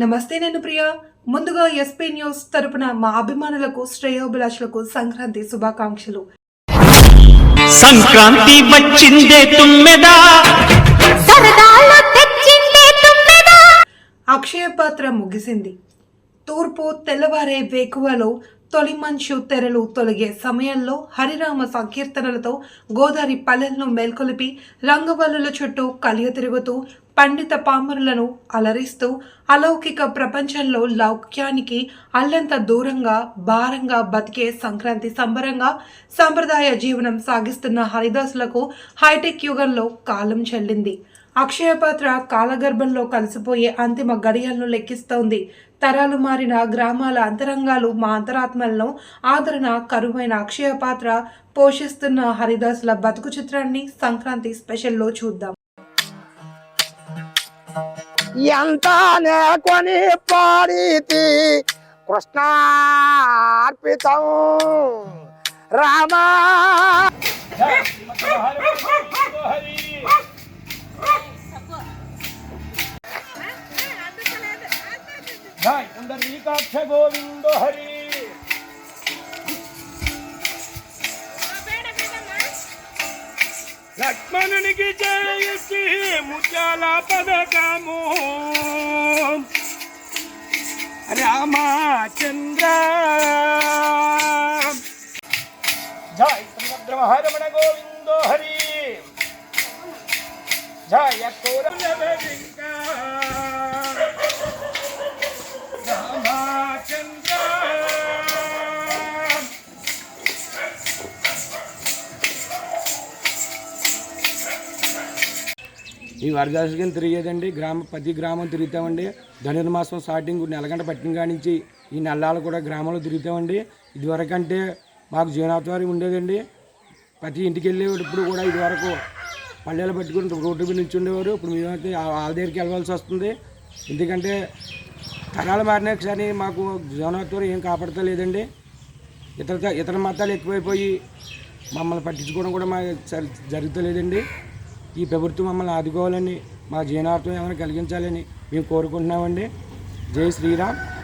నమస్తే నేను ప్రియ. ముందుగా ఎస్పీ న్యూస్ తరపున మా అభిమానులకు శ్రేయోభిలాషులకు సంక్రాంతి శుభాకాంక్షలు. సంక్రాంతి వచ్చిందే తుమ్మెదా? అక్షయపాత్ర ముగిసింది. తూర్పు తెల్లవారే వేకువలో తొలి మంచు తెరలు తొలగే సమయంలో హరిరామ సంకీర్తనలతో గోదావరి పల్లెలను మేల్కొలిపి రంగవల్లుల చుట్టూ కలియ తిరుగుతూ పండిత పామరులను అలరిస్తూ అలౌకిక ప్రపంచంలో లౌక్యానికి అల్లంత దూరంగా భారంగా బతికే సంక్రాంతి సంబరంగా సంప్రదాయ జీవనం సాగిస్తున్న హరిదాసులకు హైటెక్ యుగంలో కాలం చెల్లింది. అక్షయపాత్ర కాలగర్భంలో కలిసిపోయే అంతిమ గడియలను లెక్కిస్తోంది. తరాలు మారిన గ్రామాల అంతరంగాలు మా అంతరాత్మలను ఆదరణ కరువైన అక్షయ పాత్ర పోషిస్తున్న హరిదాసుల బతుకు చిత్రాన్ని సంక్రాంతి స్పెషల్లో చూద్దాం. ఎంతనే కొని పాడితి కృష్ణార్పితం. రామా पुंडरीकाक्ष गोविंद हरि लक्ष्मण की जय। श्री मुजाला पद कामो रामाचंद्र जय समग्र महारमण गोविंद हरि। जय कोर ఈ వరదర్శకం తిరిగేదండి. గ్రామ ప్రతి గ్రామం తిరుగుతామండి. ధనుర్మాసం స్టార్టింగ్ నెలగంట పట్టిన కాడి నుంచి ఈ నెలలు కూడా గ్రామంలో తిరుగుతామండి. ఇదివరకంటే మాకు జీవనాధారం ఉండేదండి. ప్రతి ఇంటికి వెళ్ళేటప్పుడు కూడా ఇదివరకు పల్లెలు పట్టుకుని రోడ్డు మీద నుంచి ఉండేవారు ఇప్పుడు మేమైతే వాళ్ళ దగ్గరికి వెళ్ళవలసి వస్తుంది. ఎందుకంటే తరాలు మారినా కానీ మాకు జీవనాధారం ఏం కాపాడతలేదండి. ఇతర ఇతర మతాలు ఎక్కువైపోయి మమ్మల్ని పట్టించుకోవడం కూడా మా జరుగుతలేదండి. ఈ ప్రభుత్వం మమ్మల్ని ఆదుకోవాలని మా జీవనార్థం ఏమైనా కలిగించాలని మేము కోరుకుంటున్నామండి. జై శ్రీరామ్.